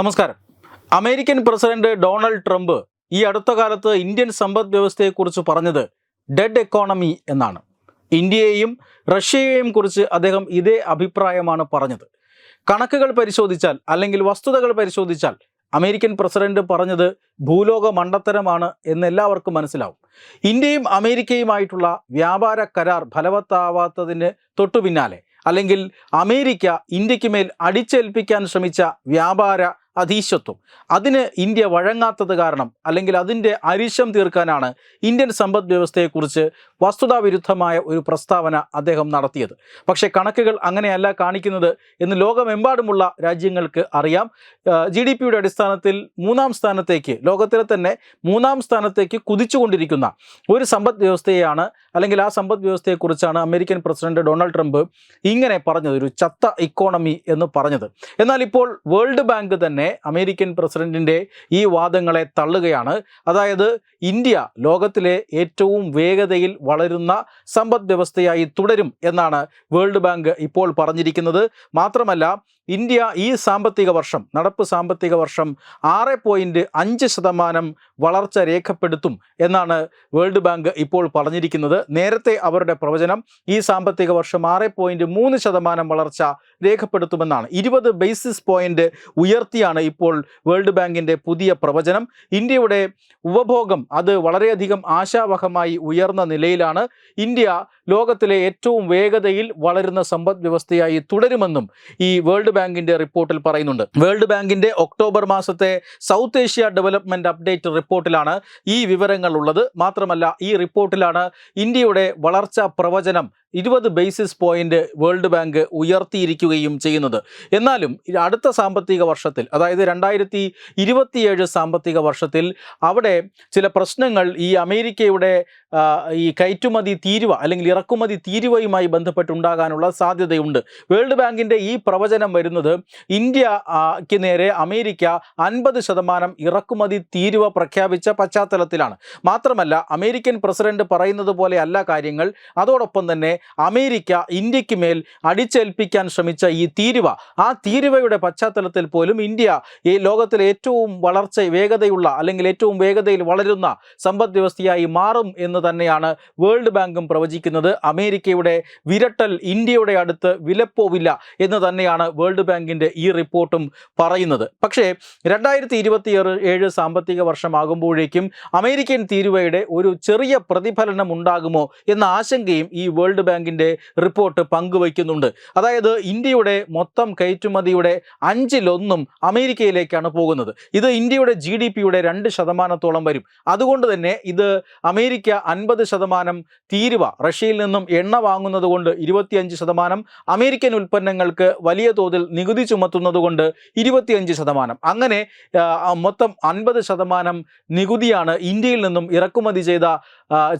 നമസ്കാരം. American president Donald Trump ഈ അടുത്ത കാലത്ത് ഇന്ത്യൻ സമ്പദ് വ്യവസ്ഥയെക്കുറിച്ച് പറഞ്ഞത് ഡെഡ് എക്കോണമി എന്നാണ്. ഇന്ത്യയെയും റഷ്യയെയും കുറിച്ച് അദ്ദേഹം ഇതേ അഭിപ്രായമാണ് പറഞ്ഞത്. കണക്കുകൾ പരിശോധിച്ചാൽ അല്ലെങ്കിൽ വസ്തുതകൾ പരിശോധിച്ചാൽ അമേരിക്കൻ പ്രസിഡന്റ് പറഞ്ഞത് ഭൂലോക മണ്ടത്തരമാണ് എന്ന് എല്ലാവർക്കും മനസ്സിലാവും. ഇന്ത്യയും അമേരിക്കയുമായിട്ടുള്ള വ്യാപാര കരാർ ഫലവത്താവാത്തതിന് തൊട്ടു പിന്നാലെ അല്ലെങ്കിൽ അമേരിക്ക ഇന്ത്യയ്ക്ക് മേൽ അടിച്ചേൽപ്പിക്കാൻ ശ്രമിച്ച വ്യാപാര അധീശത്വം അതിന് ഇന്ത്യ വഴങ്ങാത്തത് കാരണം അല്ലെങ്കിൽ അതിന്റെ അരിശം തീർക്കാനാണ് ഇന്ത്യൻ സമ്പദ് വ്യവസ്ഥയെക്കുറിച്ച് വസ്തുതാവിരുദ്ധമായ ഒരു പ്രസ്താവന അദ്ദേഹം നടത്തിയത്. പക്ഷേ കണക്കുകൾ അങ്ങനെയല്ല കാണിക്കുന്നത് എന്ന് ലോകമെമ്പാടുമുള്ള രാജ്യങ്ങൾക്ക് അറിയാം. ജി ഡി പിയുടെ അടിസ്ഥാനത്തിൽ മൂന്നാം സ്ഥാനത്തേക്ക് ലോകത്തിലെ തന്നെ മൂന്നാം സ്ഥാനത്തേക്ക് കുതിച്ചുകൊണ്ടിരിക്കുന്ന ഒരു സമ്പദ് വ്യവസ്ഥയാണ് അല്ലെങ്കിൽ ആ സമ്പദ് വ്യവസ്ഥയെക്കുറിച്ചാണ് അമേരിക്കൻ പ്രസിഡന്റ് ഡൊണാൾഡ് ട്രംപ് ഇങ്ങനെ പറഞ്ഞത് ഒരു ചത്ത ഇക്കോണമി എന്ന് പറഞ്ഞത്. എന്നാൽ ഇപ്പോൾ വേൾഡ് ബാങ്ക് തന്നെ അമേരിക്കൻ പ്രസിഡന്റിന്റെ ഈ വാദങ്ങളെ തള്ളുകയാണ്. അതായത് ഇന്ത്യ ലോകത്തിലെ ഏറ്റവും വേഗതയിൽ വളരുന്ന സമ്പദ് വ്യവസ്ഥയായി തുടരും എന്നാണ് വേൾഡ് ബാങ്ക് ഇപ്പോൾ പറഞ്ഞിരിക്കുന്നത്. മാത്രമല്ല ഇന്ത്യ ഈ സാമ്പത്തിക വർഷം നടപ്പ് സാമ്പത്തിക വർഷം ആറ് പോയിന്റ് അഞ്ച് ശതമാനം വളർച്ച രേഖപ്പെടുത്തും എന്നാണ് വേൾഡ് ബാങ്ക് ഇപ്പോൾ പറഞ്ഞിരിക്കുന്നത്. നേരത്തെ അവരുടെ പ്രവചനം ഈ സാമ്പത്തിക വർഷം ആറ് പോയിന്റ് മൂന്ന് ശതമാനം വളർച്ച രേഖപ്പെടുത്തുമെന്നാണ്. ഇരുപത് ബേസിസ് പോയിന്റ് ഉയർത്തിയാണ് ഇപ്പോൾ വേൾഡ് ബാങ്കിന്റെ പുതിയ പ്രവചനം. ഇന്ത്യയുടെ ഉപഭോഗം അത് വളരെയധികം ആശാവഹമായി ഉയർന്ന നിലയിലാണ്. ഇന്ത്യ ലോകത്തിലെ ഏറ്റവും വേഗതയിൽ വളരുന്ന സമ്പദ് വ്യവസ്ഥയായി തുടരുമെന്നും ഈ വേൾഡ് ബാങ്കിന്റെ റിപ്പോർട്ടിൽ പറയുന്നുണ്ട്. വേൾഡ് ബാങ്കിന്റെ ഒക്ടോബർ മാസത്തെ സൗത്ത് ഏഷ്യ ഡെവലപ്മെന്റ് അപ്ഡേറ്റ് റിപ്പോർട്ടിലാണ് ഈ വിവരങ്ങൾ ഉള്ളത്. മാത്രമല്ല ഈ റിപ്പോർട്ടിലാണ് ഇന്ത്യയുടെ വളർച്ചാ പ്രവചനം ഇരുപത് ബേസിസ് പോയിന്റ് വേൾഡ് ബാങ്ക് ഉയർത്തിയിരിക്കുകയും ചെയ്യുന്നത്. എന്നാലും അടുത്ത സാമ്പത്തിക വർഷത്തിൽ അതായത് രണ്ടായിരത്തി ഇരുപത്തിയേഴ് സാമ്പത്തിക വർഷത്തിൽ അവിടെ ചില പ്രശ്നങ്ങൾ ഈ അമേരിക്കയുടെ ഈ കയറ്റുമതി തീരുവ അല്ലെങ്കിൽ ഇറക്കുമതി തീരുവയുമായി ബന്ധപ്പെട്ടുണ്ടാകാനുള്ള സാധ്യതയുണ്ട്. വേൾഡ് ബാങ്കിന്റെ ഈ പ്രവചനം വരുന്നത് ഇന്ത്യയ്ക്ക് നേരെ അമേരിക്ക അൻപത് ശതമാനം ഇറക്കുമതി തീരുവ പ്രഖ്യാപിച്ച പശ്ചാത്തലത്തിലാണ്. മാത്രമല്ല അമേരിക്കൻ പ്രസിഡന്റ് പറയുന്നത് പോലെ അല്ല കാര്യങ്ങൾ. അതോടൊപ്പം തന്നെ അമേരിക്ക ഇന്ത്യയ്ക്ക് മേൽ അടിച്ചേൽപ്പിക്കാൻ ശ്രമിച്ച ഈ തീരുവ. ആ തീരുവയുടെ പശ്ചാത്തലത്തിൽ പോലും ഇന്ത്യ ഈ ലോകത്തിലെ ഏറ്റവും വളർച്ച വേഗതയുള്ള അല്ലെങ്കിൽ ഏറ്റവും വേഗതയിൽ വളരുന്ന സമ്പദ് വ്യവസ്ഥയായി മാറും എന്ന് തന്നെയാണ് വേൾഡ് ബാങ്കും പ്രവചിക്കുന്നത്. അമേരിക്കയുടെ വിരട്ടൽ ഇന്ത്യയുടെ അടുത്ത് വിലപ്പോവില്ല എന്ന് തന്നെയാണ് വേൾഡ് ബാങ്കിന്റെ ഈ റിപ്പോർട്ടും പറയുന്നത്. പക്ഷേ രണ്ടായിരത്തി ഇരുപത്തിയേഴ് ഏഴ് സാമ്പത്തിക വർഷമാകുമ്പോഴേക്കും അമേരിക്കൻ തീരുവയുടെ ഒരു ചെറിയ പ്രതിഫലനം ഉണ്ടാകുമോ എന്ന ആശങ്കയും ഈ വേൾഡ് ബാങ്കിന്റെ റിപ്പോർട്ട് പങ്കുവയ്ക്കുന്നുണ്ട്. അതായത് ഇന്ത്യയുടെ മൊത്തം കയറ്റുമതിയുടെ അഞ്ചിലൊന്നും അമേരിക്കയിലേക്കാണ് പോകുന്നത്. ഇത് ഇന്ത്യയുടെ ജി ഡി പിയുടെ രണ്ട് ശതമാനത്തോളം വരും. അതുകൊണ്ട് തന്നെ ഇത് അമേരിക്ക അൻപത് ശതമാനം തീരുവ റഷ്യയിൽ നിന്നും എണ്ണ വാങ്ങുന്നത് കൊണ്ട് ഇരുപത്തിയഞ്ച് ശതമാനം അമേരിക്കൻ ഉൽപ്പന്നങ്ങൾക്ക് വലിയ തോതിൽ നികുതി ചുമത്തുന്നത് കൊണ്ട് ഇരുപത്തിയഞ്ച് ശതമാനം. അങ്ങനെ മൊത്തം അൻപത് ശതമാനം നികുതിയാണ് ഇന്ത്യയിൽ നിന്നും ഇറക്കുമതി ചെയ്ത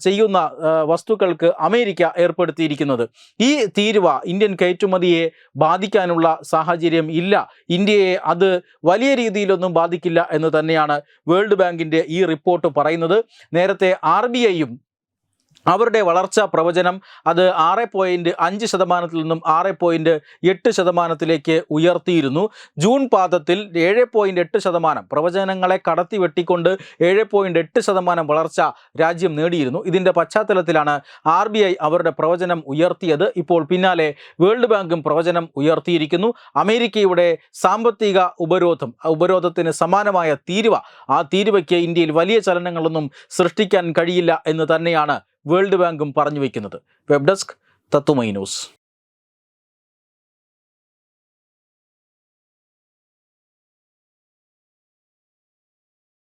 ചെയ്യുന്ന വസ്തുക്കൾക്ക് അമേരിക്ക ഏർപ്പെടുത്തിയിരിക്കുന്നത്. ഈ തീരുവ ഇന്ത്യൻ കയറ്റുമതിയെ ബാധിക്കാനുള്ള സാഹചര്യം ഇല്ല. ഇന്ത്യയെ അത് വലിയ രീതിയിലൊന്നും ബാധിക്കില്ല എന്ന് തന്നെയാണ് വേൾഡ് ബാങ്കിന്റെ ഈ റിപ്പോർട്ട് പറയുന്നത്. നേരത്തെ ആർ ബി ഐയും അവരുടെ വളർച്ചാ പ്രവചനം അത് ആറ് പോയിന്റ് അഞ്ച് ശതമാനത്തിൽ നിന്നും ആറ് പോയിന്റ് എട്ട് ശതമാനത്തിലേക്ക് ഉയർത്തിയിരുന്നു. ജൂൺ പാദത്തിൽ ഏഴ് പോയിന്റ് എട്ട് ശതമാനം പ്രവചനങ്ങളെ കടത്തി വെട്ടിക്കൊണ്ട് ഏഴ് പോയിന്റ് എട്ട് ശതമാനം വളർച്ച രാജ്യം നേടിയിരുന്നു. ഇതിന്റെ പശ്ചാത്തലത്തിലാണ് ആർ ബി ഐ അവരുടെ പ്രവചനം ഉയർത്തിയത്. ഇപ്പോൾ പിന്നാലെ വേൾഡ് ബാങ്കും പ്രവചനം ഉയർത്തിയിരിക്കുന്നു. അമേരിക്കയുടെ സാമ്പത്തിക ഉപരോധം ഉപരോധത്തിന് സമാനമായ തീരുവ ആ തീരുവയ്ക്ക് ഇന്ത്യയിൽ വലിയ ചലനങ്ങളൊന്നും സൃഷ്ടിക്കാൻ കഴിയില്ല എന്ന് തന്നെയാണ് വേൾഡ് ബാങ്കും പറഞ്ഞു വയ്ക്കുന്നത് വെബ് ഡെസ്ക് തത്തുമൈ ന്യൂസ്.